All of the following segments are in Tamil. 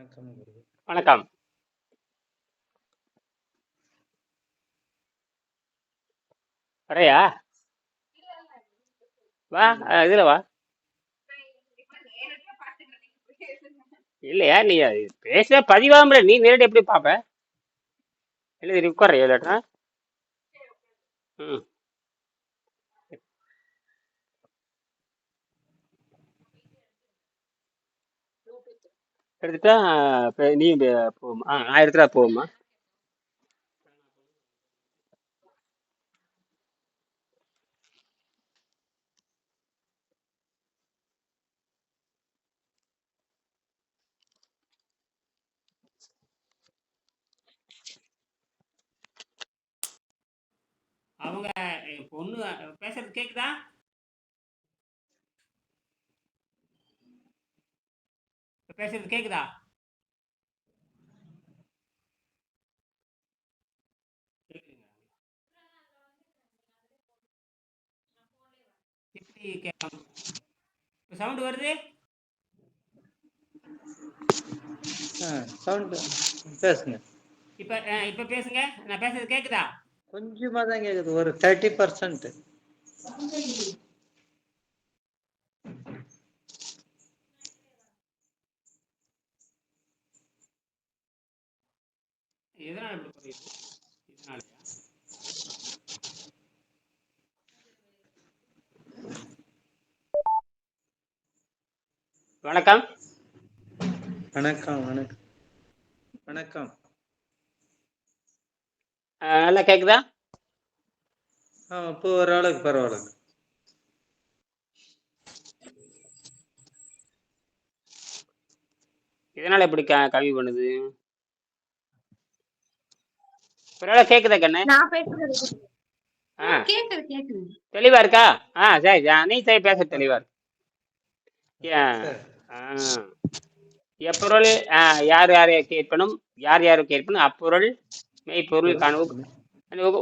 வணக்கம் வணக்கம். வரையா வா இதுல வா. இல்லையா நீ பேசினா பேச பதிவாமல நீ நேரடி எப்படி பாப்ப இல்லை நீ உட்கார இல்லாட்டா? ம். எடுத்துட்டா நீ பே- போமா ஆ ஆயிரத்தி ரூபா போகுமா அவங்க பொண்ணு பேசுறது கேக்குதா? இப்ப பேசுறது. எப்படி கேட்காம சவுண்ட் வருது? சவுண்ட் பேசுங்க. இப்ப இப்ப பேசுங்க. நான் பேசுறது கேக்குதா? கொஞ்சமா தான் கேக்குது. ஒரு தேர்ட்டி பர்சன்ட் எதனால இப்படி புரியுது இதனாலயா வணக்கம். வணக்கம் வணக்கம். வணக்கம். நல்லா கேக்குதா? இப்போ ஓரளவுக்கு பரவாயில்ல. இதனால எப்படி க கம்மி பண்ணுது? பரவாயில்ல கேக்குதா கண்ணு? நான் பேசுறது ஆ. கேக்குது கேக்குது. தெளிவா இருக்கா? ஆ சரி சரி. நீ சரி பேச தெளிவா இருக்கு எப்பொருள் யார் யாரை கேட்பனும் யார் யாரை கேட்பனும் அப்பொருள் மெய்ப்பொருள் காணவு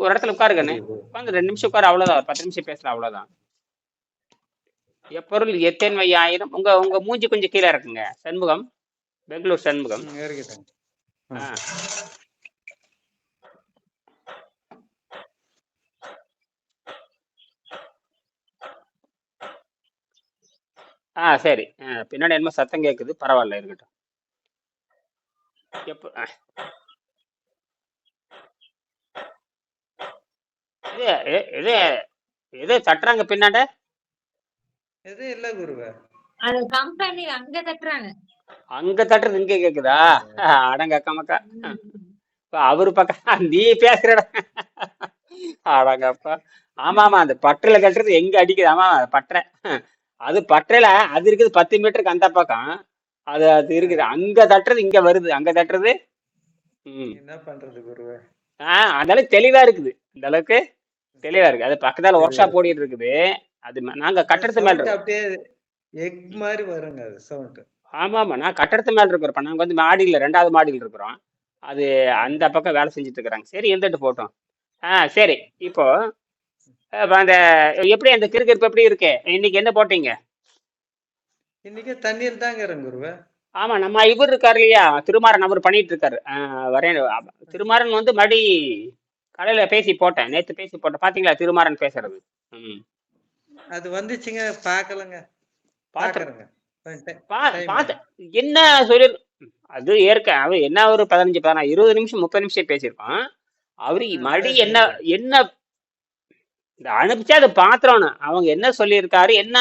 ஒரு இடத்துல உட்காருக்கண்ணே உட்காந்து ரெண்டு நிமிஷம் உட்காரு அவ்வளவுதான். ஒரு பத்து நிமிஷம் பேசலாம் அவ்வளவுதான். எப்பொருள் எத்தனை ஆயிரம்? உங்க உங்க மூஞ்சி கொஞ்சம் கீழே இருக்குங்க சண்முகம். பெங்களூர் சண்முகம். ஆ சரி. பின்னாடி என்னமோ சத்தம் கேட்குது பரவாயில்ல இருக்கட்டும். எப்போ. இது இது இது தட்டுறாங்க பின்னாண்ட எது இல்ல குருவே. அது கம்பெனி அங்க தட்டுறாங்க. அங்க தட்டுறது இங்க கேக்குதா? அடங்க அக்கமக்கா இப்ப அவரு பக்கம் நீ பேசுறடா. அடங்கப்பா. ஆமா ஆமா அந்த பட்டறையில கட்டுறது எங்க அடிக்குது? ஆமா அது பட்டறை அது பட்டறையில அது இருக்குது பத்து மீட்டருக்கு அந்த பக்கம். அது அது இருக்குது. அங்க தட்டுறது இங்க வருது. அங்க தட்டுறது ம். என்ன பண்றது குருவே? ஆ அந்த அளவுக்கு தெளிவா இருக்குது. இந்த அளவுக்கு தெளிவா இருக்கு அது பக்கத்தால ஒர்க் ஷாப் ஓடிட்டு இருக்குது அது நாங்க கட்டடத்து மேல அப்படியே எக் மாதிரி வருங்க அது சவுண்ட். ஆமா ஆமா நான் கட்டடத்து மேல இருக்கிறோம். நாங்க வந்து மாடியில ரெண்டாவது மாடியில் இருக்கிறோம். அது அந்த பக்கம் வேலை செஞ்சுட்டு இருக்கிறாங்க. சரி இருந்துட்டு போட்டோம். ஆ சரி. இப்போ அந்த எப்படி அந்த கிறுகிறுப்பு எப்படி இருக்கு? இன்னைக்கு என்ன போட்டீங்க? இன்னைக்கு தண்ணீர் தாங்க இறங்க குருவே. ஆமா நம்ம இவர் இருக்காரு இல்லையா? திருமாறன் அவர் பண்ணிட்டு இருக்காரு. வரேன். திருமாறன் வந்து மறுபடி காலையில பேசி போட்டேன். நேத்து பேசி போட்டேன். பாத்தீங்களா திருமாறன் பேசுறது? அது வந்துச்சுங்க பாக்கலங்க. பாக்குறேங்க. என்ன சொல்லி அது ஏற்க அவன் என்ன ஒரு பதினஞ்சு பதினாறு இருபது நிமிஷம் முப்பது நிமிஷம் பேசியிருப்பான். அவரு ஆ, மறுபடி பேசுங்க. என்ன என்ன அனுப்பிச்சா அதை பாத்துறோன்னு அவங்க என்ன சொல்லியிருக்காரு என்ன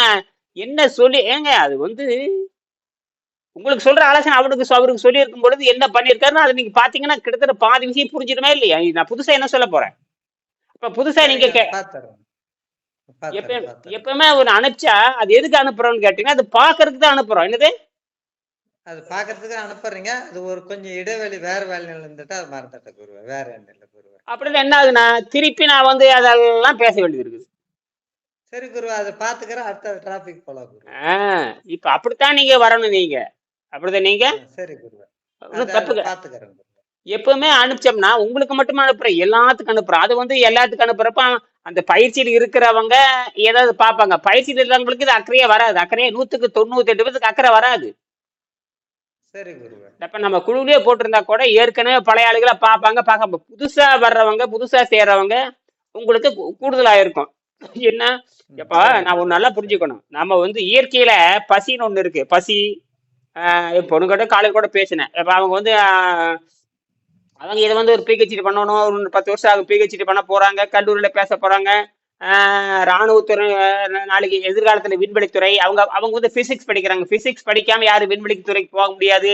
என்ன சொல்லி ஏங்க அது வந்து உங்களுக்கு சொல்ற ஆலோசனை அவருக்கு அவருக்கு சொல்லியிருக்கும் பொழுது என்ன பண்ணியிருக்காருன்னு அதை நீங்க பாத்தீங்கன்னா கிட்டத்தட்ட பாதி விஷயம் புரிஞ்சிருமே இல்லையா? நான் புதுசா என்ன சொல்ல போறேன்? இப்ப புதுசா நீங்க எப்பவுமே ஒண்ணு அனுப்பிச்சா அது எதுக்கு அனுப்புறோம்னு கேட்டீங்கன்னா அது பாக்குறதுக்கு தான் அனுப்புறோம். என்னது? அது பாக்குறதுக்கு அனுப்புறீங்க. அது ஒரு கொஞ்சம் இடைவெளி வேற வேலையில இருந்துட்டு அது மறந்துட்ட வேற குருவே அப்படின்னு என்ன ஆகுதுன்னா திருப்பி நான் வந்து அதெல்லாம் பேச வேண்டியது இருக்குது. சரி குருவே அதை பாத்துக்கிறேன் அடுத்த டிராபிக் போலாம் இப்ப அப்படித்தான் நீங்க வரணும் நீங்க. அப்படிதான் நீங்க? சரி அதை தப்பு. பாத்துக்கிறேன் எப்பவுமே அனுப்பிச்சோம்னா உங்களுக்கு மட்டுமே அனுப்புறேன் எல்லாத்துக்கும் அனுப்புறோம் அது வந்து எல்லாத்துக்கும் அனுப்புறப்ப அந்த பயிற்சியில் இருக்கிறவங்க ஏதாவது பார்ப்பாங்க. பயிற்சியில் இருக்கிறவங்களுக்கு இது அக்கறையே வராது. அக்கறையே நூத்துக்கு தொண்ணூத்தி எட்டு பேருக்கு அக்கறை வராது. சரி குருவே. அப்ப நம்ம குழுவிலே போட்டிருந்தா கூட ஏற்கனவே பழைய ஆளுகளை பார்ப்பாங்க பார்க்க புதுசா வர்றவங்க புதுசா சேர்றவங்க உங்களுக்கு கூடுதலா இருக்கும். என்ன? எப்பா நான் ஒண்ணு நல்லா புரிஞ்சுக்கணும். நம்ம வந்து இயற்கையில பசின்னு ஒண்ணு இருக்கு. பசி ஆஹ் என் பொண்ணுகிட்ட காலையில் கூட பேசினேன். இப்ப அவங்க வந்து அவங்க இதை வந்து ஒரு பிஹெச்டி பண்ணணும் ஒரு பத்து வருஷம் ஆகும் பிஹெச்டி பண்ண போறாங்க கல்லூரியில பேச போறாங்க. ராணுவத்துறை நாளைக்கு எதிர்காலத்துல விண்வெளித்துறை அவங்க அவங்க வந்து பிசிக்ஸ் படிக்கிறாங்க. பிசிக்ஸ் படிக்காம யாரும் விண்வெளித்துறைக்கு போக முடியாது.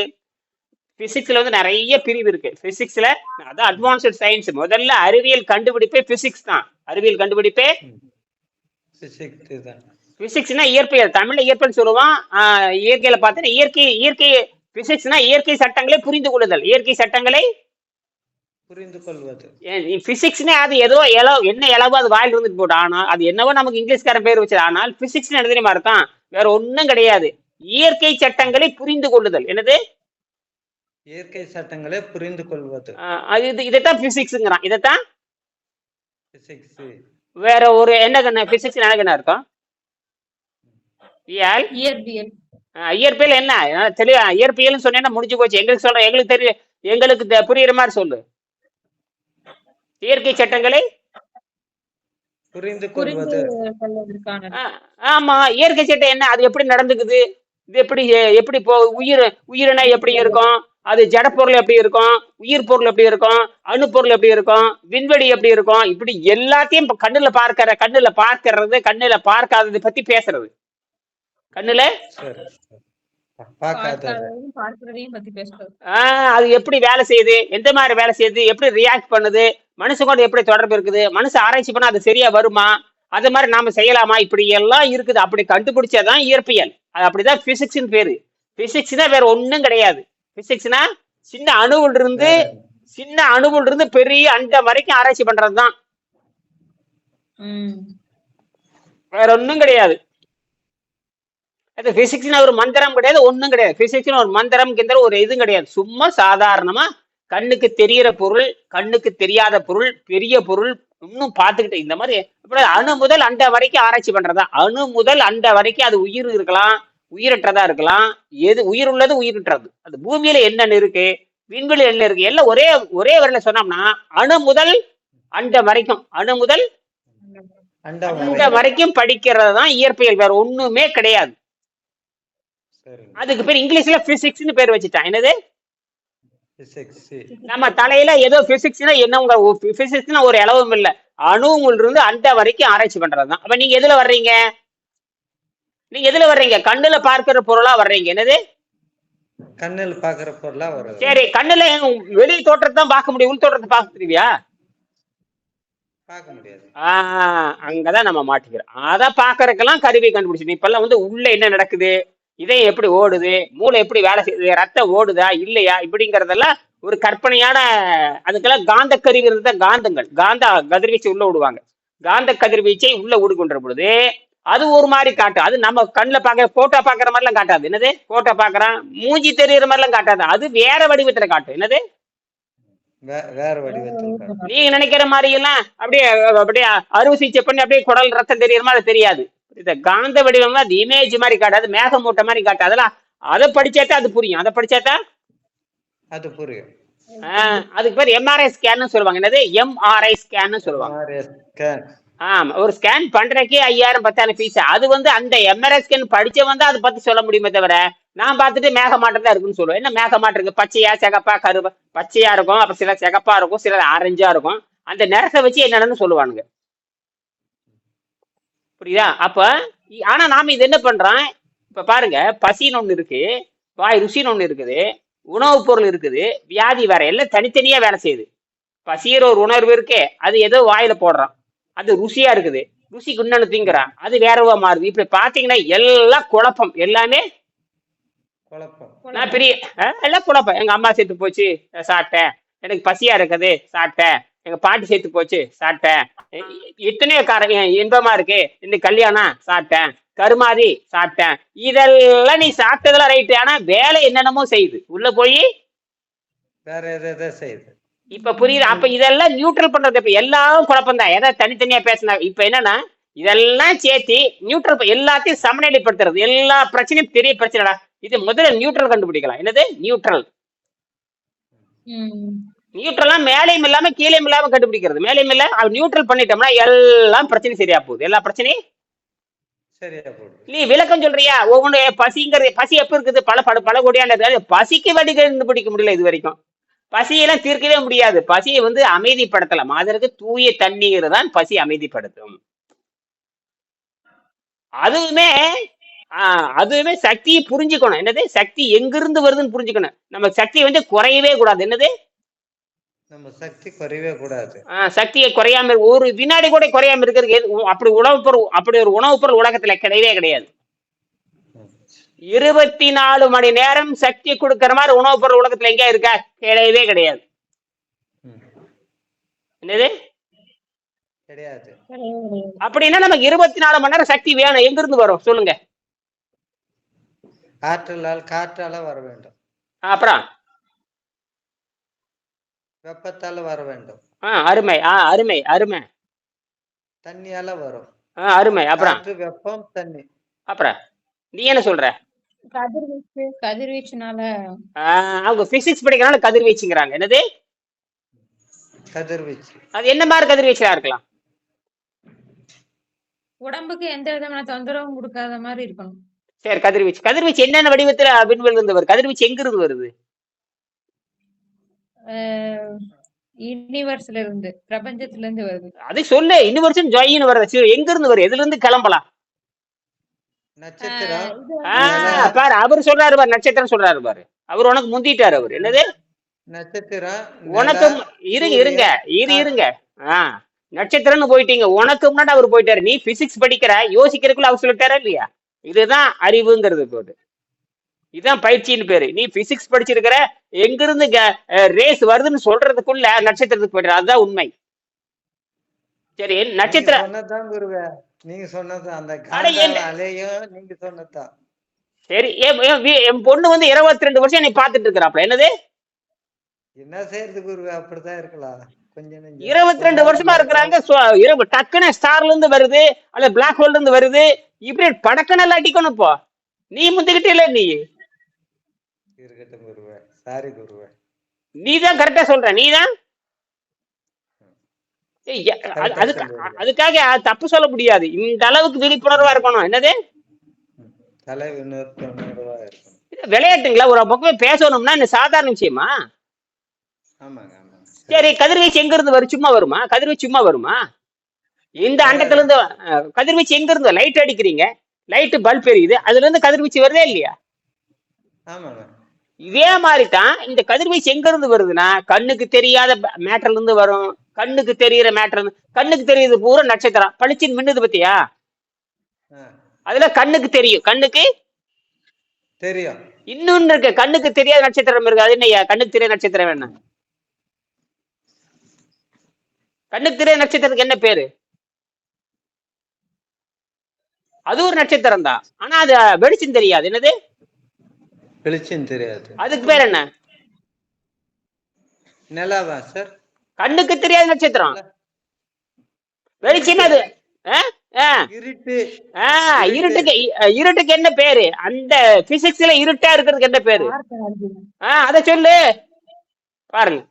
பிசிக்ஸ்ல வந்து நிறைய பிரிவு இருக்கு. பிசிக்ஸ்ல அதான் அட்வான்ஸ்ட் சயின்ஸ் முதல்ல அறிவியல் கண்டுபிடிப்பே பிசிக்ஸ் தான். அறிவியல் கண்டுபிடிப்பே பிசிக்ஸ்னா இயற்பியல் தமிழ்ல இயற்பியல் சொல்லுவான் இயற்கையில பார்த்தீங்கன்னா இயற்கை இயற்கை பிசிக்ஸ்னா இயற்கை சட்டங்களை புரிந்து கொள்ளுதல். இயற்கை சட்டங்களை புரிந்து கொள்வது பிசிக்ஸ்னே அது ஏதோ எலோ என்ன எளவோ அது வாயில் இருந்துட்டு போட்டு ஆனால் அது என்னவோ நமக்கு இங்கிலீஷ்காரன் பேர் வச்சது ஆனால் பிசிக்ஸ் என்ன தெரியுமா இருக்கான் வேற ஒண்ணும் கிடையாது. இயற்கை சட்டங்களை புரிந்து கொள்ளுதல். என்னது? இயற்கை சட்டங்களை புரிந்து கொள்வது. அது இது இதைத்தான் பிசிக்ஸுங்கிறான் இதைத்தான்? பிசிக்ஸ் வேற ஒரு என்ன பிசிக்ஸ் என்ன இருக்கும்? இயல்? இயற்பியல். இயற்பியல் என்ன? தெளிவா இயற்பியல்னு சொன்னேன்னா முடிஞ்சு போச்சு. எங்களுக்கு சொல்றேன் எங்களுக்கு தெரியும் எங்களுக்கு புரியுற மாதிரி சொல்லு. இயற்கை சட்டங்களை புரிந்து கொள்வது. ஆமா இயற்கை சட்டம் என்ன? அது எப்படி நடந்துக்குது? இது எப்படி எப்படி போ உயிர் உயிரினை எப்படி இருக்கும்? அது ஜட பொருள் எப்படி இருக்கும்? உயிர் பொருள் எப்படி இருக்கும்? அணு பொருள் எப்படி இருக்கும்? விண்வெளி எப்படி இருக்கும்? இப்படி எல்லாத்தையும் இப்ப கண்ணுல பார்க்கிற கண்ணுல பார்க்கறது கண்ணுல பார்க்காததை பத்தி பேசுறது. கண்ணுல? அது எப்படி வேலை செய்யுது? எந்த மாதிரி வேலை செய்யுது? எப்படி ரியாக்ட் பண்ணுது? மனுஷன் கூட எப்படி தொடர்பு இருக்குது? மனுஷன் ஆராய்ச்சி பண்ணா அது சரியா வருமா? அது மாதிரி நாம செய்யலாமா? இப்படி எல்லாம் இருக்குது. அப்படி கண்டுபிடிச்சாதான் இயற்பியல். அது அப்படிதான் பிசிக்ஸ்னு பேரு. பிசிக்ஸ்னா வேற ஒண்ணும் கிடையாது. பிசிக்ஸ்னா சின்ன அணுவுல இருந்து சின்ன அணுவுல இருந்து பெரிய அண்டம் வரைக்கும் ஆராய்ச்சி பண்றதுதான். உம் வேற ஒண்ணும் கிடையாது. அது பிசிக்ஸ்னு ஒரு மந்திரம் கிடையாது ஒண்ணும் கிடையாது. பிசிக்ஸ்னு ஒரு மந்திரம் கிந்த ஒரு இதுவும் கிடையாது. சும்மா சாதாரணமா கண்ணுக்கு தெரியற பொருள் கண்ணுக்கு தெரியாத பொருள் பெரிய பொருள் இன்னும் பார்த்துக்கிட்டு இந்த மாதிரி அப்புறம் அணு முதல் அண்ட வரைக்கும் ஆராய்ச்சி பண்றதா? அணு முதல் அண்ட வரைக்கும் அது உயிர் இருக்கலாம் உயிரற்றதா இருக்கலாம். எது உயிர் உள்ளது உயிரற்றது அது பூமியில என்னென்ன இருக்கு? விண்வெளி என்ன இருக்கு? எல்லாம் ஒரே ஒரே வரல சொன்னோம்னா அணு முதல் அண்ட வரைக்கும் அணு முதல் இந்த வரைக்கும். படிக்கிறது தான் இயற்பியல். வேற ஒண்ணுமே கிடையாது. அதுக்கு பேர் இங்கிலீஷ்ல பிசிக்ஸ்னு பேர் வச்சுட்டான். என்னது? நம்ம தலையில ஏதோ பிசிக்ஸ்னா என்ன உங்க பிசிக்ஸ்னா ஒரு இளவும் இல்ல. அணுவுல இருந்து அந்த வரைக்கும் ஆராய்ச்சி பண்றதுதான். அப்ப நீங்க எதுல வர்றீங்க? நீங்க எதுல வர்றீங்க? கண்ணுல பார்க்கிற பொருளா வர்றீங்க. என்னது? கண்ணில் பாக்குற பொருளா வருது சரி கண்ணுல வெளி தோற்றத்தை தான் பார்க்க முடியும். உள் தோற்றத்தை பார்க்க முடியாது. ஆஹ் அங்கதான் நம்ம மாட்டிக்கிறோம். அதை பாக்குறதுக்கெல்லாம் கருவி கண்டுபிடிச்சு இப்பெல்லாம் வந்து உள்ள என்ன நடக்குது? இதயம் எப்படி ஓடுது? மூளை எப்படி வேலை செய்யுது? ரத்தம் ஓடுதா? இல்லையா? இப்படிங்கறதெல்லாம் ஒரு கற்பனையான அதுக்கெல்லாம் காந்த கருவி இருந்தா காந்தங்கள். காந்த கதிர்வீச்சு உள்ள விடுவாங்க. காந்த கதிர்வீச்சை உள்ள விடுகின்ற பொழுது அது ஒரு மாதிரி காட்டும் அது நம்ம கண்ணுல பாக்க போட்டோ பாக்குற மாதிரிலாம் காட்டாது. என்னது? போட்டோ பாக்குறான் மூஞ்சி தெரியற மாதிரிலாம் காட்டாது. அது வேற வடிவத்துல காட்டும். என்னது? வேற வடிவத்தில். நீங்க நினைக்கிற மாதிரி எல்லாம் அப்படியே அப்படியே அறுவை சிகிச்சை பண்ணி அப்படியே குடல் ரத்தம் தெரியற மாதிரி தெரியாது. இந்த காந்த வடிவம் அது இமேஜ் மாதிரி காட்டாது மேகமூட்டை மாதிரி காட்டாது அதெல்லாம் அதை படிச்சாதான் அது புரியும். அதை படிச்சாதான் அது புரியும். அதுக்கு பேர் எம்ஆர்ஐ ஸ்கேன்னு சொல்லுவாங்க. என்னது? எம்ஆர்ஐ ஸ்கேன்னு சொல்லுவாங்க. ஆமா ஒரு ஸ்கேன் பண்றதுக்கே ஐயாயிரம் பத்தாயிரம் ஃபீஸ் அது வந்து அந்த எம்ஆர்ஐ ஸ்கேன் படிச்சவன் தான் அதை பத்தி சொல்ல முடியுமே தவிர நான் பார்த்துட்டு மேகமாட்டம் தான் இருக்குன்னு சொல்லுவேன். என்ன மேகமாட்டம் இருக்கு? பச்சையா சிகப்பா கருவா? பச்சையா இருக்கும் அப்புறம் சில சிகப்பா இருக்கும் சில ஆரஞ்சா இருக்கும். அந்த நிறத்தை வச்சு என்னென்னு சொல்லுவானுங்க. புரியுதா? அப்ப ஆனா நாம இது என்ன பண்றோம்? இப்ப பாருங்க பசின்னு ஒண்ணு இருக்கு வாய் ருசின்னு ஒண்ணு இருக்குது உணவுப் பொருள் இருக்குது வியாதி வேற எல்லாம் தனித்தனியா வேலை செய்யுது. பசிங்கிற ஒரு உணர்வு இருக்கே அது ஏதோ வாயில போடுறான் அது ருசியா இருக்குது. ருசிக்கு இன்னொன்னு திங்குறான் அது வேறவா மாறுது. இப்படி பாத்தீங்கன்னா எல்லாம் குழப்பம். எல்லாமே குழப்பம். நான் பெரிய எல்லாம் குழப்பம். எங்க அம்மா செத்து போச்சு சாப்பிட்டேன். எனக்கு பசியா இருக்குது சாப்பிட்டேன். எங்க பாட்டி செத்து போச்சு சாப்பிட்டேன். எத்தனையோ காரணம் இன்பமா இருக்கு? இந்த கல்யாணம் சாப்பிட்டேன். கருமாதி சாப்பிட்டேன். இதெல்லாம் நீ சாப்பிட்டதெல்லாம் ரைட்டு ஆனா வேலை என்னென்னமோ செய்யுது. உள்ள போய்? வேற எதை செய்யுது. இப்ப புரியுது. அப்ப இதெல்லாம் நியூட்ரல் பண்றது இப்ப எல்லாம் குழப்பம் தான் எதை தனித்தனியா பேசினா இப்ப என்னன்னா இதெல்லாம் சேர்த்து நியூட்ரல் எல்லாத்தையும் சமநிலைப்படுத்துறது. எல்லா பிரச்சனையும் பெரிய பிரச்சனைடா. இது முதல்ல நியூட்ரல் கண்டுபிடிக்கலாம். என்னது? நியூட்ரல் ம். நியூட்ரலா மேலேயும் இல்லாம கீழேயும் இல்லாம கண்டுபிடிக்கிறது. மேலேயும் இல்ல நியூட்ரல் பண்ணிட்டோம்னா எல்லாம் பிரச்சனையும் சரியா போகுது. எல்லா பிரச்சனையும் நீ விளக்கம் சொல்றியா? ஒவ்வொன்று பசிங்கிறது பசி எப்ப இருக்குது? பல பல பல கோடியான பசிக்கு வடி கண்டுபிடிக்க முடியல இது வரைக்கும் பசியெல்லாம் தீர்க்கவே முடியாது. பசியை வந்து அமைதிப்படுத்தலாம். அதற்கு தூய தண்ணீர் தான் பசி அமைதிப்படுத்தும். அதுவுமே ஆஹ், அதுவுமே சக்தியை புரிஞ்சுக்கணும். என்னது? சக்தி எங்கிருந்து வருதுன்னு புரிஞ்சுக்கணும். நம்ம சக்தி வந்து குறையவே கூடாது. என்னது? நம்ம சக்தி குறையவே கூடாது. சக்தியை குறையாம ஒரு வினாடி கூட குறையாம இருக்கிறதுக்கு எது- அப்படி உணவுப் பொருள் அப்படி ஒரு உணவுப் பொருள் உலகத்துல கிடையவே கிடையாது. இருபத்தி நாலு மணி நேரம் சக்தி கொடுக்கிற மாதிரி உணவுப் பொருள் உலகத்துல எங்க இருக்கா? கிடையவே கிடையாது. என்னது? கிடையாது. அப்படின்னா நமக்கு இருபத்தி நாலு மணி நேரம் சக்தி வேணும். எங்க இருந்து வரும்? சொல்லுங்க. ஆற்றலால் காற்றால வர வேண்டும். அப்புறம்? வெப்பத்தால வர வேண்டும். ஆ அருமை. ஆ அருமை அருமை. தண்ணியால வரும். ஆ அருமை. அப்புறம்? காற்று வெப்பம் தண்ணி. அப்புறம்? நீ என்ன சொல்ற? கதிர்வீச்சு கதிர்வீச்சுனால. ஆ, அவங்க பிசிக்ஸ் படிக்கிறனால கதிர்வீச்சுங்கிறாங்க. என்னது? கதிர்வீச்சு. அது என்ன மாதிரி கதிர்வீச்சலா இருக்கலாம்? உடம்புக்கு எந்த விதமான தொந்தரவும் கொடுக்காத மாதிரி இருக்கணும். சரி கதிர்வீச்சு. கதிர்வீச்சு என்னென்ன வடிவத்துல விண்வெளில இருந்து வருது? கதிர்வீச்சு எங்க இருந்து வருது? யூனிவர்ஸ்ல இருந்து பிரபஞ்சத்துல இருந்து வருது. அது சொல்லு இன்னும் வருஷம் ஜொயின்னு வருது சரி, எங்க இருந்து வருது எதுல இருந்து கிளம்பலாம் பாரு அவர் சொல்றாரு பாரு நட்சத்திரம் சொல்றாரு பாரு. அவர் உனக்கு முந்திட்டாரு அவர். என்னது? நட்சத்திரம் உனக்கு நிலா, இருங்க இருங்க இரு. இருங்க. ஆ நட்சத்திரம்னு போயிட்டீங்க. உனக்கு முன்னாடி அவர் போயிட்டாரு. நீ பிசிக்ஸ் படிக்கிற யோசிக்கிறதுக்குள்ள அவர் சொல்லிட்டாரா இல்லையா? இதுதான் அறிவுங்கிறது போது இதுதான் பயிற்சின்னு பேரு. நீ பிசிக்ஸ் படிச்சிருக்கிற எங்கிருந்து ரேஸ் வருதுன்னு சொல்றதுக்குள்ள நட்சத்திரத்துக்கு போயிடுற அதுதான் உண்மை. சரி நீங்க நட்சத்திர சொன்னதுதான் குருவே. நீங்க அந்த அலையும் நீங்க சொன்னதுதான். சரி என் பொண்ணு வந்து இருபத்தி ரெண்டு வருஷம் நீ பாத்துட்டு இருக்கிறாப்ல என்னது? என்ன செய்யறது குருவே? அப்படித்தான் இருக்கலாம். இருபத்தி ரெண்டு வருஷமா இருக்கிறாங்க. டக்குன்னு ஸ்டார்ல இருந்து வருது. அல்ல பிளாக் ஹோல்ல இருந்து வருது. இப்படி படக்குன்னு எல்லாம் அடிக்கணும் இப்போ. நீ முந்திக்கிட்டே இல்ல நீ? இருக்கட்டும் சாரி குருவே. நீ தான் கரெக்டா சொல்ற நீ தான். அதுக்காக தப்பு சொல்ல முடியாது. இந்த அளவுக்கு விழிப்புணர்வா இருக்கணும். என்னது? விளையாட்டுங்களா? ஒரு பக்கமே பேசணும்னா இந்த சாதாரண விஷயமா? சரி கதிர்வீச்சு எங்க இருந்து வரும் சும்மா வருமா? கதிர்வீச்சு சும்மா வருமா? இந்த அண்டத்துல இருந்து கதிர்வீச்சு எங்க இருந்து லைட் அடிக்கிறீங்க. லைட் பல்ப் எரியுது. அதுல இருந்து கதிர்வீச்சு வருதே இல்லையா? ஆமாங்க. இதே மாதிரி தான் இந்த கதிர்வீச்சு எங்க இருந்து வருதுன்னா கண்ணுக்கு தெரியாத மேட்டர்ல இருந்து வரும். கண்ணுக்கு தெரியிற மேட்டர் கண்ணுக்கு தெரியுது பூரா நட்சத்திரம். பளிச்சுன்னு மின்னுது பத்தியா? அதுல கண்ணுக்கு தெரியும். கண்ணுக்கு? தெரியும். இன்னொன்னு இருக்கு. கண்ணுக்கு தெரியாத நட்சத்திரம் இருக்கு. அது என்னய்யா? கண்ணுக்கு தெரியாத நட்சத்திரம் என்ன? கண்ணுக்கு தெரியாத நட்சத்திரத்துக்கு என்ன பேரு? அது ஒரு நட்சத்திரம் தான் ஆனா அது வெளிச்சம் தெரியாது. என்னது? வெளிச்சம் தெரியாது. அதுக்கு பேர் என்ன? நிலாவா சார்? கண்ணுக்கு தெரியாத நட்சத்திரம். வெளிச்சமே அது. இருட்டு. இருட்டுக்கு இருட்டுக்கு என்ன பேரு? அந்த பிசிக்ஸ்ல இருட்டா இருக்கிறதுக்கு என்ன பேரு? டார்க் எனர்ஜி ஆ அத சொல்லு. பாருங்க.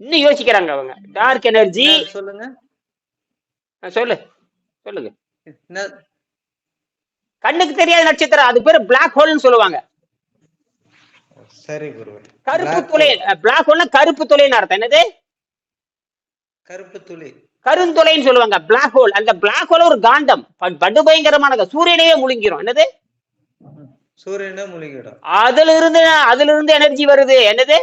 இன்னும் யோசிக்கிறாங்க அவங்க. டார்க் எனர்ஜி சொல்லுங்க. சொல்லு. சொல்லுங்க. கண்ணுக்கு தெரியாத நட்சத்திரம். அது பேரு பிளாக் ஹோல்னு சொல்லுவாங்க. சரி குருவே கருப்பு துளை. பிளாக் ஹோல்னா கருப்பு துளைன்னு அர்த்தம்? என்னது? கருப்பு துளி. கருந்துளைன்னு சொல்லுவாங்க பிளாக் ஹோல் அந்த பிளாக் ஹோல் ஒரு காந்தம். படு பயங்கரமானது சூரியனையே முழுங்கிரும். என்னது. சூரியனே முழுகிடும் அதுல இருந்து அதுல இருந்து எனர்ஜி வருது. என்னது?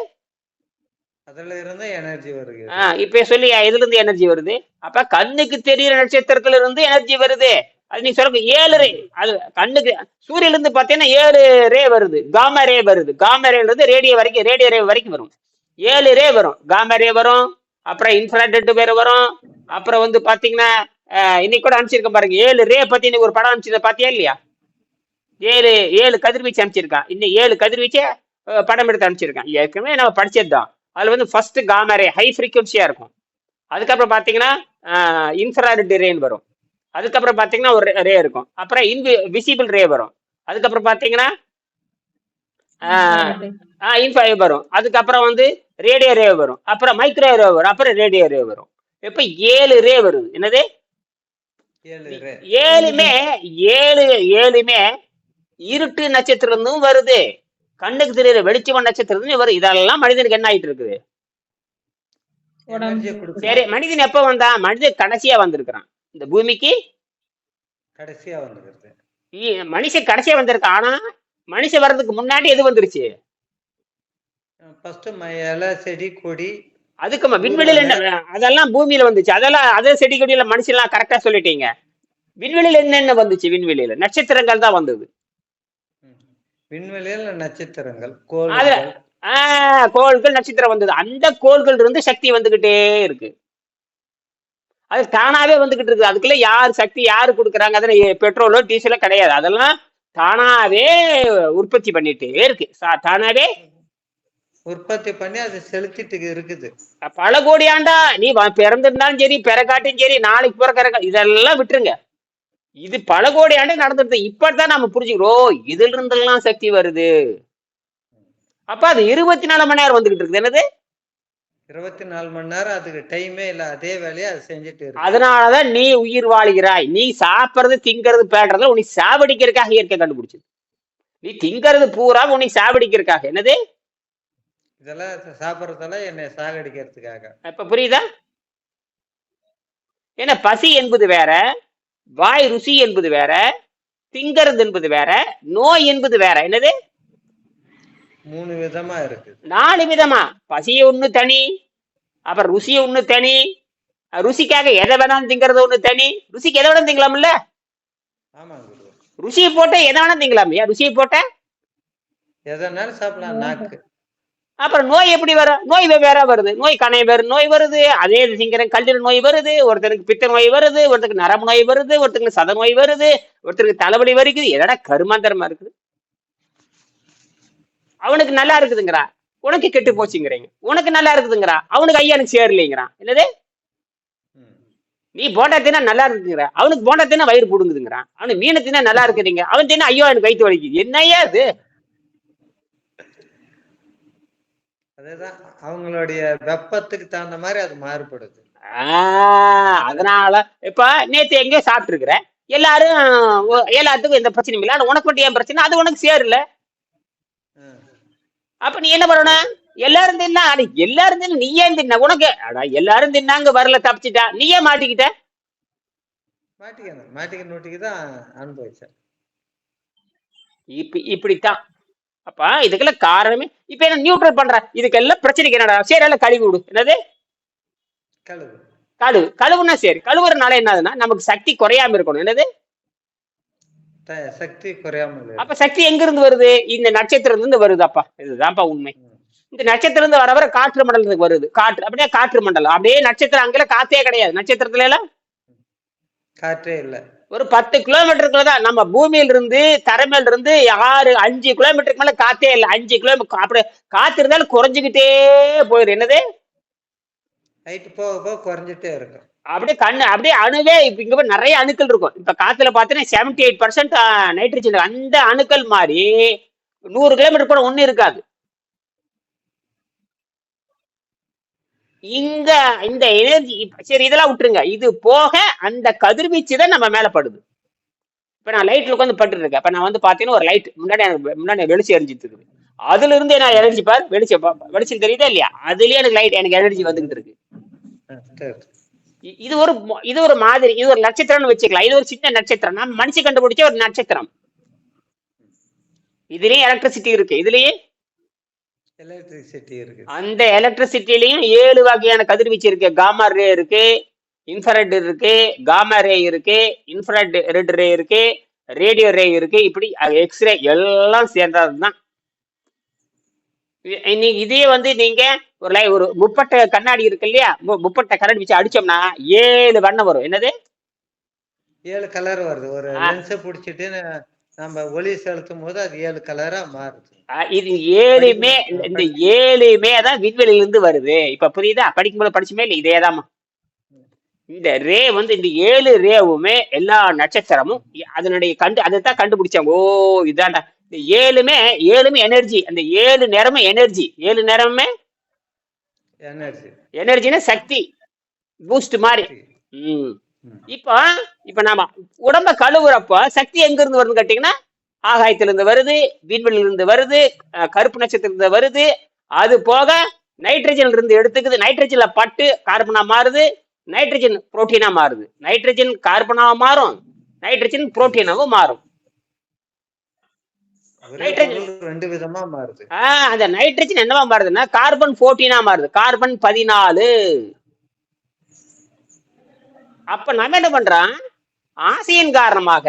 அதுல இருந்து எனர்ஜி வருகிறது. ஆ, இப்ப சொல்லி எதுல இருந்து எனர்ஜி வருது? அப்ப கண்ணுக்கு தெரியிற நட்சத்திரத்துல இருந்து எனர்ஜி வருது. அது நீ சொல்ல ஏழு ரே அது கண்ணுக்கு சூரியன்ல இருந்து பாத்தீங்கன்னா ஏழு ரே வருது காமா ரே வருது. காமா ரேல இருந்து ரேடியோ வரைக்கும் ரேடியோ ரே வரைக்கும் வரும். ஏழு ரே வரும். காமா ரே வரும் அப்புறம் இன்ஃப்ராரெட் வேற வரும். அப்புறம் வந்து பாத்தீங்கன்னா இன்னைக்கு கூட அனுப்பிச்சிருக்கேன் பாருங்க. ஏழு ரே பத்தி இன்னைக்கு ஒரு படம் அனுப்பிச்சதை பாத்தியா இல்லையா? ஏழு ஏழு கதிர்வீச்சு அனுப்பிச்சிருக்கான் இன்னும் ஏழு கதிர்வீச்சே படம் எடுத்து அனுப்பிச்சிருக்கான் ஏற்கனவே நம்ம படிச்சது தான். அதுல வந்து ஃபர்ஸ்ட் காமா ரே ஹை ஃப்ரீக்வன்சியா இருக்கும். அதுக்கப்புறம் பாத்தீங்கன்னா இன்ஃப்ராரெட் ரேன்னு வரும். அதுக்கப்புறம் பாத்தீங்கன்னா ஒரு ரே இருக்கும். அப்புறம் இன்வி விசிபிள் ரே வரும். அதுக்கப்புறம் பாத்தீங்கன்னா இன்ஃபா வரும். அதுக்கப்புறம் வந்து ரேடியோ ரே வரும். அப்புறம் மைக்ரோ ரே வரும். அப்புறம் ரேடியோ ரே வரும். இப்ப ஏழு ரே வருது. என்னது? ஏழுமே ஏழு ஏழுமே இருட்டு நட்சத்திரம் வருது. கண்ணுக்கு தெரியுற வெளிச்சம் நட்சத்திரம் வருது. இதெல்லாம் மனிதனுக்கு என்ன ஆயிட்டு இருக்குது? சரி மனிதன் எப்ப வந்தான்? மனிதன் கடைசியா வந்திருக்கிறான். இந்த பூமிக்கு? கடைசியா வந்துக்கிறது இ- மனுஷன் கடைசியா வந்திருக்கான் ஆனா மனுஷன் வர்றதுக்கு முன்னாடி எது வந்துருச்சு? செடி கொடி. அதுக்கு ம- விண்வெளியில என்ன அதெல்லாம் பூமியில வந்துச்சு. அதெல்லாம் அதே செடி கொடியில மனுஷன்லாம் கரெக்டா சொல்லிட்டீங்க. விண்வெளியில என்னென்ன வந்துச்சு? விண்வெளியில. நட்சத்திரங்கள் தான் வந்தது. விண்வெளியில் நட்சத்திரங்கள் கோள்கள். நட்சத்திரம் வந்தது. அந்த கோள்கள் இருந்து சக்தி வந்துகிட்டே இருக்கு. அது தானாவே வந்துகிட்டு இருக்கு அதுக்குள்ள யார் சக்தி யாரு கொடுக்குறாங்க அதுல பெட்ரோலோ டீசலோ கிடையாது. அதெல்லாம் தானாவே உற்பத்தி பண்ணிட்டே இருக்கு. தானாவே உற்பத்தி பண்ணி அது செலுத்திட்டு இருக்குது. பல கோடி ஆண்டா நீ பிறந்திருந்தாலும் சரி பிறக்காட்டும் சரி நாளைக்கு பிறக்கிற இதெல்லாம் விட்டுருங்க. இது பல கோடி ஆண்டு நடந்துருது. இப்பதான் நம்ம புரிஞ்சுக்கிறோம். இதுல இருந்தெல்லாம் சக்தி வருது. அப்ப அது இருபத்தி நாலு மணி நேரம் வந்துகிட்டு இருக்குது. என்னது? இருபத்தி நாலு மணி நேரம் அதுக்கு டைமே இல்லை அதே வேலையை அது செஞ்சுட்டு இருக்கு. அதனாலதான் நீ உயிர் வாழ்கிறாய். நீ சாப்பிடுறது திங்கிறது பேடுறதுல உன்னை சாவடிக்கிறதுக்காக இயற்கை கண்டுபிடிச்சது. நீ திங்கிறது பூரா உன்னை சாவடிக்கிறதுக்காக. என்னது? இதெல்லாம் சாப்பிட்றதெல்லாம் என்னை சாகடிக்கிறதுக்காக. இப்ப புரியுதா? ஏன்னா பசி என்பது வேற வாய் ருசி என்பது வேற திங்கிறது என்பது வேற நோய் என்பது வேற. என்னது? மூணு விதமா இருக்குது நாலு விதமா. பசிய ஒண்ணு தனி அப்புறம் ருசிய ஒண்ணு தனி ருசிக்காக எதை வேணாலும் திங்கிறது ஒண்ணு தனி. ருசிக்கு எதை வேணாலும் திங்கலாம்ல? குரு. ருசியை போட்ட எதை வேணாலும் திங்கலாம் ஏன் ருசியை போட்ட? எதனாலும் சாப்பிடலாம் நாக்கு. அப்புறம் நோய் எப்படி வரும்? நோய் வேற வருது. நோய் கணை வேறு நோய் வருது. அதே திங்கிற கல்லீரல் நோய் வருது. ஒருத்தருக்கு பித்த நோய் வருது. ஒருத்தருக்கு நரம்பு நோய் வருது. ஒருத்தருக்கு சத நோய் வருது. ஒருத்தருக்கு தலைவலி வருது எதடா கருமாந்தரமா இருக்குது? அவனுக்கு நல்லா இருக்குதுங்கிறா. உனக்கு கெட்டு போச்சுங்கிறீங்க. உனக்கு நல்லா இருக்குதுங்கிறா. அவனுக்கு ஐயா எனக்கு சேரலைங்கிறான் என்னது. நீ போண்டா தின்னா நல்லா இருக்குங்கிற அவனுக்கு போண்டா தின்னா வயிறு புடுங்குதுங்கிறான் அவனுக்கு மீன் தின்னா நல்லா இருக்குதுங்க. அவன் தின்னா ஐயோ எனக்கு வயிற்று வலிக்குது. என்னையா இது? அதுதான். அவங்களுடைய வெப்பத்துக்கு தகுந்த மாதிரி அது மாறுபடுது. அதனால இப்ப நேத்து எங்கேயோ சாப்பிட்டு இருக்கிற எல்லாரும் எல்லாத்துக்கும் எந்த பிரச்சனையும் இல்லை. உனக்கு மட்டும் ஏன் பிரச்சனை? அது உனக்கு சேரல. அப்ப நீ என்ன பண்ணணும்? எல்லாரும் தின்னா. அட எல்லாரும் தின்னா நீ ஏன் தின்ன? உனக்கு? அடா எல்லாரும் தின்னாங்க வரல தப்பிச்சிட்டா. நீ ஏன் மாட்டிக்கிட்ட? மாட்டிக்கணும் மாட்டிக்க நோட்டிக்கு தான் அனுபவிச்சேன். இப்ப இப்படித்தான். அப்ப இதுக்கெல்லாம் காரணமே இப்ப என்ன நியூட்ரல் பண்ற? இதுக்கெல்லாம் பிரச்சனைக்கு என்னடா? சரி எல்லாம் கழுவி விடு. என்னது? கழுவு. கழுவு. கழுவுனா சரி. கழுவுறதுனால என்னதுன்னா நமக்கு சக்தி குறையாம இருக்கணும். என்னது? சக்தி குறையாமல். அப்ப சக்தி எங்க இருந்து வருது? இந்த நட்சத்திரம் இருந்து வருதுப்பா. இதுதான்ப்பா உண்மை. இந்த நட்சத்திரம் இருந்து வர வர காற்று மண்டலத்துக்கு வருது. காற்று அப்படியே காற்று மண்டலம். அப்படியே நட்சத்திரம் அங்கெல்லாம் காத்தே கிடையாது. நட்சத்திரத்துல எல்லாம் காற்றே இல்லை. ஒரு பத்து கிலோமீட்டருக்குள்ள தான். நம்ம பூமியில இருந்து தரைமேல இருந்து ஆறு அஞ்சு கிலோமீட்டருக்கு மேல காத்தே இல்லை. அஞ்சு கிலோமீட்டர் அப்படியே காத்து இருந்தாலும் குறைஞ்சுக்கிட்டே போயிடும். என்னது? ஹைட் போக போக குறைஞ்சிட்டே இருக்கும். அப்படியே கண்ணு அப்படியே அணுவே இப்ப இங்க போய் நிறைய அணுக்கள் இருக்கும். இப்ப காத்துல பாத்தீங்கன்னா செவன்டி எயிட் பர்சன்ட் நைட்ரஜன் அந்த அணுக்கள் மாதிரி நூறு கிலோமீட்டர் கூட ஒண்ணு இருக்காது. இங்க இந்த எனர்ஜி சரி இதெல்லாம் விட்டுருங்க. இது போக அந்த கதிர்வீச்சு தான் நம்ம மேல படுது. இப்ப நான் லைட்ல உட்காந்து பட்டு இருக்கேன். இப்ப நான் வந்து பாத்தீங்கன்னா ஒரு லைட் முன்னாடி எனக்கு முன்னாடி வெளிச்சம் எரிஞ்சிட்டு இருக்குது. அதுல இருந்து நான் எனர்ஜி பார் வெளிச்சம் வெளிச்சம் தெரியுதா இல்லையா? அதுலயே எனக்கு லைட் எனக்கு எனர்ஜி வந்துகிட்டு இருக்கு. இது ஒரு இது ஒரு மாதிரி இது ஒரு நட்சத்திரம்னு வச்சுக்கலாம். இது ஒரு சின்ன நட்சத்திரம். நம்ம மனுஷன் கண்டுபிடிச்ச ஒரு நட்சத்திரம். இதுலயும் எலக்ட்ரிசிட்டி இருக்கு. இதுலயே எலக்ட்ரிசிட்டி இருக்குது அந்த எலக்ட்ரிசிட்டிலையும் ஏழு வகையான கதிர்வீச்சு இருக்கு. காமா ரே இருக்கு இன்ஃபரட் இருக்கு காமா ரே இருக்கு இன்ஃபரட் ரெட் ரே இருக்கு ரேடியோ ரே இருக்கு. இப்படி எக்ஸ்ரே எல்லாம் சேர்ந்ததுதான் இ- நீ இதே வந்து நீங்க ஒரு லை ஒரு முப்பட்டை கண்ணாடி இருக்கு இல்லையா? முப்பட்டை கண்ணாடி வச்சு அடிச்சோம்னா ஏழு வண்ணம் வரும். என்னது? ஏழு கலர் வருது. ஒரு. லென்ஸை பிடிச்சிட்டு நம்ம ஒளி செலுத்தும் போது அது ஏழு கலரா மாறுது. இது ஏழுமே இந்த- ஏழுமே தான் விண்வெளியில இருந்து வருது. இப்ப புரியுதா? படிக்கும்போது படிச்சுமே இல்லை இதேதாம்மா இந்த ரே வந்து இந்த ஏழு ரேவுமே எல்லா நட்சத்திரமும் அதனுடைய கண்டு அதை தான் கண்டுபிடிச்சாங்க. ஓ இதாண்டா இந்த ஏழுமே ஏழுமே எனர்ஜி அந்த ஏழு நேரமும் எனர்ஜி ஏழு நேரமுமே எனர்ஜி எனர்ஜினா சக்தி. பூஸ்ட் மாதிரி. ம். இப்போ இப்ப நாம உடம்ப கழுவுறப்போ சக்தி எங்க இருந்து வருதுன்னு கேட்டீங்கன்னா ஆகாயத்துல இருந்து வருது விண்வெளியில இருந்து வருது கருப்பு நட்சத்திரத்துல வருது. அது போக நைட்ரஜன்ல இருந்து எடுத்துக்குது. நைட்ரஜன்ல பட்டு கார்பனா மாறுது. நைட்ரஜன் புரோட்டீனா மாறுது. நைட்ரஜன் கார்பனாவா மாறும். நைட்ரஜன் புரோட்டீனாவும் மாறும். ரெண்டு விதமா மாறுது. ஆஹ் அந்த நைட்ரஜன் என்னவா மாறுதுன்னா கார்பன் போர்டீனா மாறுது. கார்பன் பதினாலு. அப்ப நம்ம என்ன பண்றோம்? ஆசையின் காரணமாக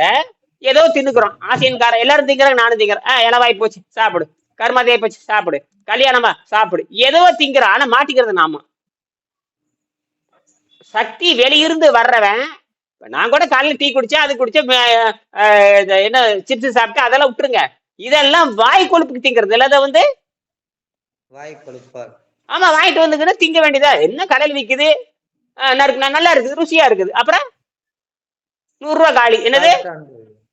ஏதோ தின்னுக்கிறோம். ஆசையின் காரணம் எல்லாரும் திங்கிறாங்க நானும் திங்கிறேன் ஆஹ் இலவாய் போச்சு சாப்பிடு. கர்மாதையை போச்சு சாப்பிடு. கல்யாணமா சாப்பிடு. ஏதோ திங்கிறோம் ஆனா மாட்டிக்கிறது நாம. சக்தி வெளியிருந்து வர்றவன் நான் கூட காலையில டீ குடிச்சேன் அது குடிச்சேன் என்ன சிப்ஸ் சாப்பிட்டு அதெல்லாம் விட்டுருங்க. இதெல்லாம் வாய் கொழுப்புக்கு திங்கிறது. இல்ல அதை வந்து வாய் கொழுப்பார் ஆமா வாங்கிட்டு வந்துங்கன்னா திங்க வேண்டியதா? என்ன கடையில் விக்குது? நல்லா இருக்குது ருசியா இருக்குது. அப்புறம்? நூறு ரூபாய் காலி. என்னது?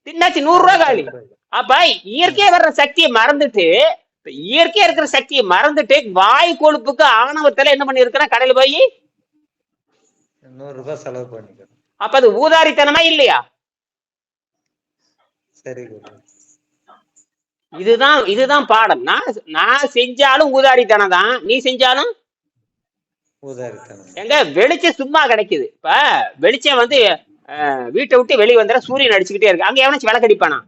தின்னாச்சு நூறு ரூபாய் காலி. அப்ப இயற்கையா வர்ற சக்தியை மறந்துட்டு இயற்கையா இருக்கிற சக்தியை மறந்துட்டு வாய் கொழுப்புக்கு ஆணவத்துல என்ன பண்ணி கடையில போய் நூறு ரூபாய் செலவு பண்ணிக்கிறோம். அப்ப அது ஊதாரித்தனமா இல்லையா? சரி இதுதான் இதுதான் பாடம். நான் நான் செஞ்சாலும் ஊதாரித்தனம் தான் நீ செஞ்சாலும்? எங்க? வெளிச்சம் சும்மா கிடைக்குது. இப்ப வெளிச்சம் வந்து வீட்டை விட்டு வெளியே வந்தா சூரியன் அடிச்சுக்கிட்டே இருக்கு. அங்க எவனாச்சும் விளக்கடிப்பானா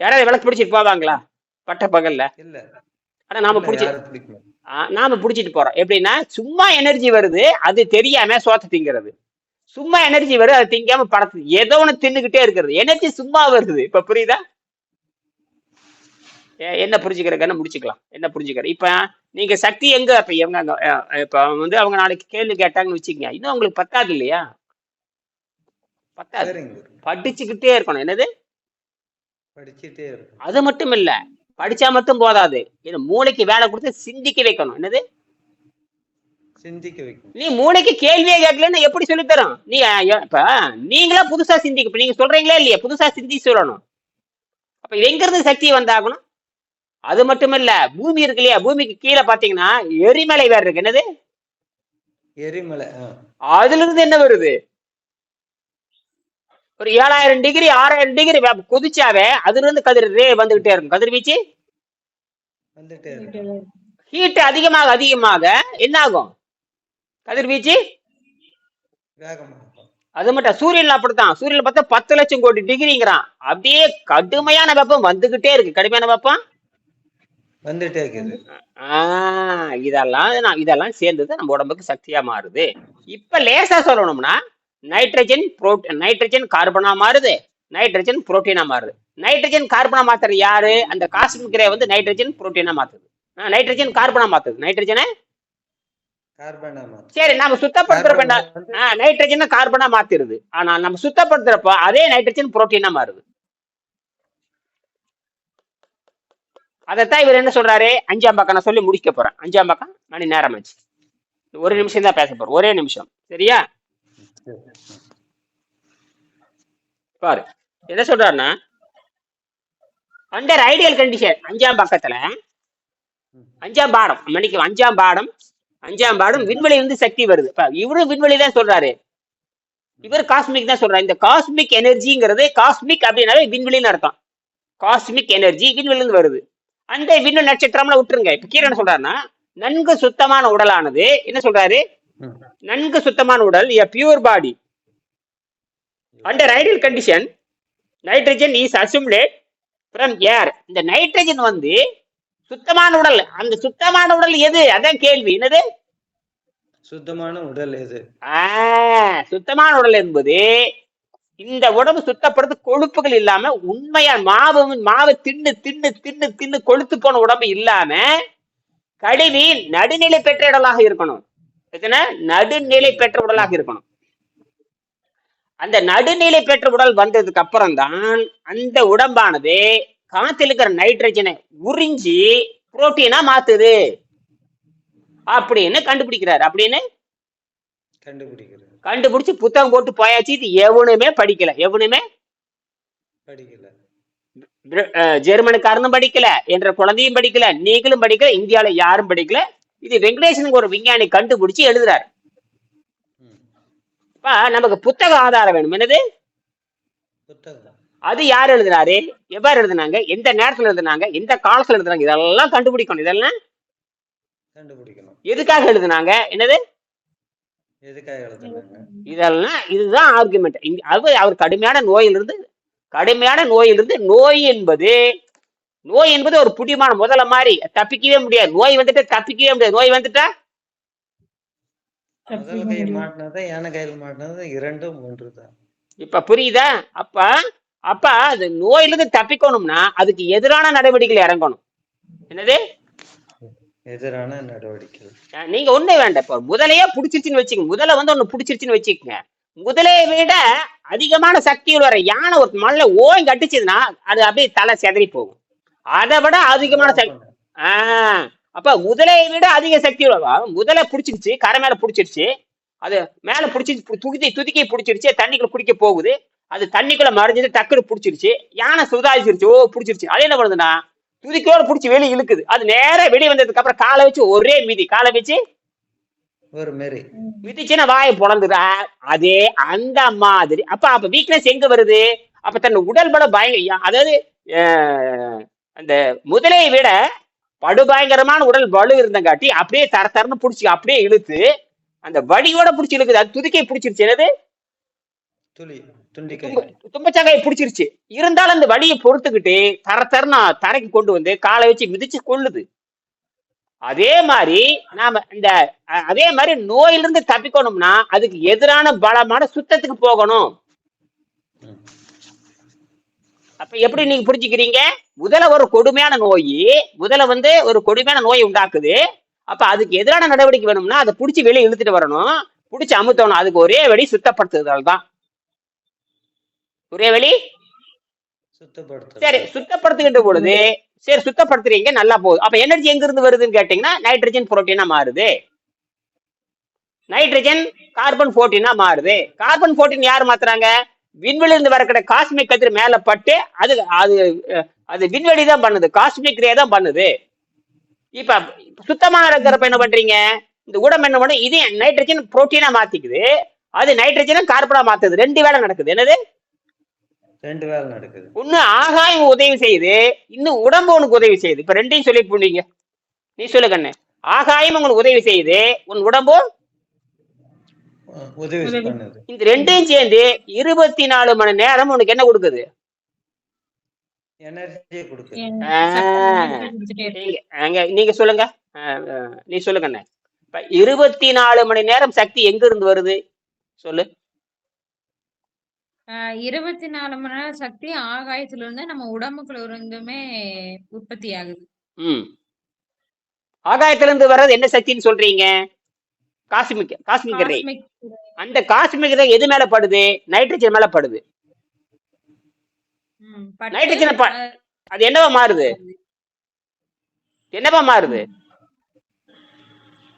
யாராவது விளக்கு பிடிச்சிட்டு போவாங்களா? பட்ட பகல்ல. இல்ல. ஆனா நாம பிடிச்சி நாம பிடிச்சிட்டு போறோம். எப்படின்னா சும்மா எனர்ஜி வருது அது தெரியாம சோத்த திங்கிறது. சும்மா எனர்ஜி வருது அது திங்காம படத்து ஏதோ ஒண்ணு தின்னுகிட்டே இருக்கிறது. எனர்ஜி சும்மா வருது. இப்ப புரியுதா? ஏ- என்ன புரிஞ்சுக்கிறதுன்னு முடிச்சுக்கலாம். என்ன புரிஞ்சுக்கிற இப்ப நீங்க சக்தி எங்க? இப்ப எங்க அங்க, இப்ப வந்து அவங்க நாளைக்கு கேள்வி கேட்டாங்கன்னு வச்சுக்கங்க. இன்னும் உங்களுக்கு பத்தாது இல்லையா? பத்தாது. படிச்சுக்கிட்டே இருக்கணும். என்னது? படிச்சுட்டே இருக்கும் அது மட்டும் இல்ல படிச்சா மட்டும் போதாது. மூளைக்கு வேலை கொடுத்து சிந்திக்க வைக்கணும். என்னது? சிந்திக்க வைக்கும் நீ மூளைக்கு கேள்வியே கேட்கலன்னு எப்படி சொல்லித் தரோம் நீ இப்ப நீங்களா புதுசா சிந்திக்க இப்ப நீங்க சொல்றீங்களா இல்லையா? புதுசா சிந்தி சொல்லணும். அப்ப எங்க இருந்து சக்தி வந்தாகணும்? அது மட்டும் இல்ல பூமி இருக்கு இல்லையா? பூமிக்கு கீழே பாத்தீங்கன்னா எரிமலை வேற இருக்கு. என்னது? எரிமலை. அதுல இருந்து என்ன வருது? ஒரு ஏழாயிரம் டிகிரி ஆறாயிரம் டிகிரி கொதிச்சாவே அதுல இருந்து கதிர் ரே வந்துகிட்டே இருக்கும். கதிர்வீச்சு வந்துட்டே இருக்கு ஹீட் அதிகமாக அதிகமாக என்ன ஆகும் கதிர்வீச்சு அது மட்டும் சூரியன்ல அப்படித்தான். சூரியன்ல பார்த்தா பத்து லட்சம் கோடி டிகிரிங்கிறான். அப்படியே கடுமையான வெப்பம் வந்துகிட்டே இருக்கு. கடுமையான வெப்பம்? வந்துட்டே இருக்குது. ஆஹ் இதெல்லாம் இதெல்லாம் சேர்ந்தது நம்ம உடம்புக்கு சக்தியா மாறுது. இப்ப லேசா சொல்லணும்னா நைட்ரஜன் புரோட் நைட்ரஜன் கார்பனா மாறுது. நைட்ரஜன் புரோட்டீனா மாறுது. நைட்ரஜன் கார்பனா மாத்துறது யாரு? அந்த காஸ்மிக் ரே வந்து நைட்ரஜன் புரோட்டீனா மாத்துது. நைட்ரஜன் கார்பனா மாத்துது. நைட்ரஜனை சரி நம்ம சுத்தப்படுத்துறப்ப நைட்ரஜனை கார்பனா மாத்திருது. ஆனா நம்ம சுத்தப்படுத்துறப்ப அதே நைட்ரஜன் புரோட்டீனா மாறுது. அதைத்தான் இவர் என்ன சொல்றாரு? அஞ்சாம் பக்கம் நான் சொல்லி முடிக்க போறேன். அஞ்சாம் பக்கம் மணி நேரம் ஆச்சு. ஒரு நிமிஷம் தான் பேச போறோம். ஒரே நிமிஷம். சரியா? பாரு. என்ன சொல்றாருன்னா அண்டர் ஐடியல் கண்டிஷன் அஞ்சாம் பக்கத்துல அஞ்சாம் பாடம் மணிக்கு அஞ்சாம் பாடம் அஞ்சாம் பாடம் விண்வெளி இருந்து சக்தி வருது. இவரும் விண்வெளி தான் சொல்றாரு. இவர் காஸ்மிக் தான் சொல்றாரு. இந்த காஸ்மிக் எனர்ஜிங்கிறது காஸ்மிக் அப்படின்னாலே விண்வெளின்னு அர்த்தம். காஸ்மிக் எனர்ஜி விண்வெளியில இருந்து வருது. அந்த விண்வெளி நட்சத்திரம்ல விட்டுருங்க. இப்ப என்ன சொல்றாருன்னா நன்கு சுத்தமான உடலானது என்ன சொல்றாரு. நன்கு சுத்தமான உடல் a pure body under ideal condition nitrogen is assimilate from air இந்த நைட்ரஜன் வந்து சுத்தமான உடல். அந்த சுத்தமான உடல் எது? அதான் கேள்வி. என்னது? சுத்தமான உடல் எது? சுத்தமான உடல் என்பது இந்த உடம்பு சுத்தப்படுறது கொழுப்புகள் இல்லாம உண்மையா மாவு மாவு தின்னு தின்னு தின்னு தின்னு கொழுத்து போன உடம்பு இல்லாம கழுவி நடுநிலை பெற்ற உடலாக இருக்கணும். நடுநிலை பெற்ற உடலாக இருக்கணும். அந்த நடுநிலை பெற்ற உடல் வந்ததுக்கு அப்புறம் தான் அந்த உடம்பானது காத்துல இருக்கிற நைட்ரஜனை உறிஞ்சி புரோட்டீனா மாத்துது. அப்படின்னு கண்டுபிடிக்கிறாரு. அப்படின்னு? கண்டுபிடிக்கிறது கண்டுபிடிச்சு புத்தகம் போட்டு போயாச்சு. இது எவனுமே படிக்கல. எவனுமே? படிக்கல. ஜெர்மனுக்காரனும் படிக்கல. என்ற குழந்தையும் படிக்கல. நீங்களும் படிக்கல. இந்தியால யாரும் படிக்கல. இது வெங்கடேசனுக்கு ஒரு விஞ்ஞானி கண்டுபிடிச்சு எழுதுறாரு. நமக்கு புத்தக ஆதாரம் வேணும். என்னது? புத்தகம். அது யார் எழுதினாரு? எவ்வாறு எழுதினாங்க? எந்த நேரத்துல எழுதினாங்க? எந்த காலத்துல எழுதினாங்க? இதெல்லாம் கண்டுபிடிக்கணும். இதெல்லாம் கண்டுபிடிக்கணும். எதுக்காக எழுதினாங்க? என்னது? இதெல்லாம் இதுதான் ஆர்குமெண்ட் அவர் அவர் கடுமையான நோயிலிருந்து கடுமையான நோயிலிருந்து நோய் என்பது நோய் என்பது ஒரு புடிமான முதல்ல மாதிரி. தப்பிக்கவே முடியாது. நோய் வந்துட்டு தப்பிக்கவே முடியாது. நோய் வந்துட்டா? முதல் கையில் மாட்டினது யானை கையில் மாட்டினது இரண்டும் ஒன்று தான் இப்ப புரியுதா? அப்ப அப்ப அது நோயிலிருந்து தப்பிக்கணும்னா அதுக்கு எதிரான நடவடிக்கைகள் இறங்கணும். என்னது? எதிரான நடவடிக்கை நீங்க ஒண்ணே வேண்டாம். இப்போ முதலையே புடிச்சிருச்சுன்னு வச்சுக்கோங்க. முதல்ல வந்து ஒண்ணு புடிச்சிருச்சுன்னு வச்சுக்கோங்க. முதலையை விட அதிகமான சக்தியில் வர யானை ஒரு மலையில ஓங்கி அடிச்சதுன்னா அது அப்படியே தலை செதறி போகும். அதை விட அதிகமான சக்தி ஆஹ் அப்ப முதலையை விட அதிக சக்தி உள்ளவா முதலை புடிச்சிருச்சு கரை மேல புடிச்சிருச்சு அது மேல புடிச்சிருச்சு துதி துதிக்கி புடிச்சிருச்சு தண்ணிக்குள்ள குடிக்க போகுது. அது தண்ணிக்குள்ள மறைஞ்சது டக்குனு புடிச்சிருச்சு. யானை சுதாரிச்சிருச்சு. ஓ புடிச்சிருச்சு. அது என்ன பண்ணுதுன்னா துதிக்கோட புடிச்சு வெளியே இழுக்குது. அது நேரா வெளியே வந்ததுக்கு அப்புறம் காலை வச்சு ஒரே மிதி. காலை வச்சு ஒரு மாரி மிதிச்சுன்னா வாயை பொழந்துதா அதே அந்த மாதிரி. அப்ப அப்ப வீக்னஸ் எங்க வருது? அப்ப தன் உடல் பலம் பயங்க அதாவது அந்த முதலையை விட படுபயங்கரமான உடல் வலு இருந்தங்காட்டி அப்படியே தர தரன்னு புடிச்சு அப்படியே இழுத்து அந்த வடியோட புடிச்சு இழுக்குது. அது துதிக்கை பிடிச்சிருச்சு. என்னது? துளி. தும்பச்சங்காயை பிடிச்சிருச்சு. இருந்தாலும் அந்த வழியை பொறுத்துக்கிட்டு தர தரனா தரைக்கு கொண்டு வந்து காலை வச்சு மிதிச்சு கொள்ளுது. அதே மாதிரி நாம இந்த அதே மாதிரி நோயிலிருந்து தப்பிக்கணும்னா அதுக்கு எதிரான பலமான சுத்தத்துக்கு போகணும். அப்ப எப்படி நீங்க புரிஞ்சுக்கிறீங்க? முதல்ல ஒரு கொடுமையான நோய் முதல்ல வந்து ஒரு கொடுமையான நோயை உண்டாக்குது. அப்ப அதுக்கு எதிரான நடவடிக்கை வேணும்னா அதை புடிச்சு வெளியே இழுத்துட்டு வரணும். புடிச்சு அமுத்தணும். அதுக்கு ஒரே வழி சுத்தப்படுத்துதல் தான் ஒரே வழி சுத்தப்படுத்த சரி சுத்தப்படுத்துகின்ற பொழுது சரி சுத்தப்படுத்துறீங்க நல்லா போகுது. அப்ப எனர்ஜி எங்க இருந்து வருதுன்னு கேட்டீங்கன்னா நைட்ரஜன் புரோட்டீனா மாறுது. நைட்ரஜன் கார்பன் போர்டீனா மாறுது. கார்பன் போர்டீன் யார் மாத்துறாங்க? விண்வெளியில இருந்து வரக்கூடிய காஸ்மிக் கதிர் மேல பட்டு அது அது அது விண்வெளி தான் பண்ணுது. காஸ்மிக் ரே தான் பண்ணுது. இப்ப சுத்தமா இருக்கிறப்ப என்ன பண்றீங்க? இந்த உடம்பு என்ன பண்ணும் இதே நைட்ரஜன் புரோட்டீனா மாத்திக்குது. அது நைட்ரஜனை கார்பனா மாத்துது. ரெண்டு வேலை நடக்குது. என்னது? ரெண்டு வேலை நடக்குது. ஒண்ணு ஆகாயம் உதவி செய்யுது இன்னும் உடம்பு உனக்கு உதவி செய்யுது. இப்ப ரெண்டையும் சொல்லி புரியுங்க நீ சொல்லு கண்ணு. ஆகாயம் உங்களுக்கு உதவி செய்யுது உன் உடம்பு? உதவி இந்த ரெண்டையும் சேர்ந்து இருபத்தி நாலு மணி நேரம் உனக்கு என்ன கொடுக்குது. நீங்க சொல்லுங்க. நீ சொல்லு கண்ணு. இப்ப இருபத்தி நாலு மணி நேரம் சக்தி எங்க இருந்து வருது? சொல்லு. ஆஹ் இருபத்தி நாலு மணி நேரம் சக்தி ஆகாயத்துல இருந்து நம்ம உடம்புக்குள்ள இருந்துமே உற்பத்தி ஆகுது ம். ஆகாயத்துல இருந்து வர்றது என்ன சக்தின்னு சொல்றீங்க? காஸ்மிக் காஸ்மிக் ரே அந்த காஸ்மிக் ரே எது மேல படுது? நைட்ரஜன் மேல படுது. நைட்ரஜனை அது என்னவா மாறுது? என்னவா மாறுது?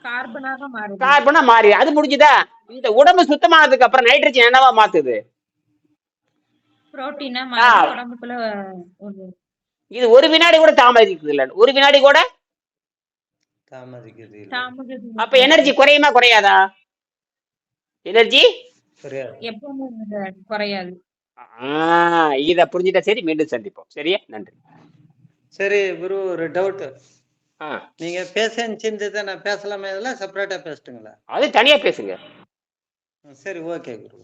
கார்பனாக மாறுது. கார்பனா மாறி அது முடிஞ்சுதா? இந்த உடம்பு சுத்தமானதுக்கு அப்புறம் நைட்ரஜன் என்னவா மாத்துது புரோட்டீனா ஆ. மாறி உடம்புக்குள்ள ஒரு இது ஒரு வினாடி கூட தாமதிக்குது இல்ல. ஒரு வினாடி கூட? தாமதிக்குது அப்ப எனர்ஜி குறையுமா குறையாதா? எனர்ஜி குறையாது. ஆஹ் இத புரிஞ்சுட்டா சரி மீண்டும் சந்திப்போம். சரியா? நன்றி. சரி குரு ஒரு டவுட் ஆ. நீங்க பேச சிந்ததை நான் பேசலாமா இதெல்லாம்? செப்பரேட்டா பேசட்டுங்களா? அது தனியா பேசுங்க. ம், சரி ஓகே குரு.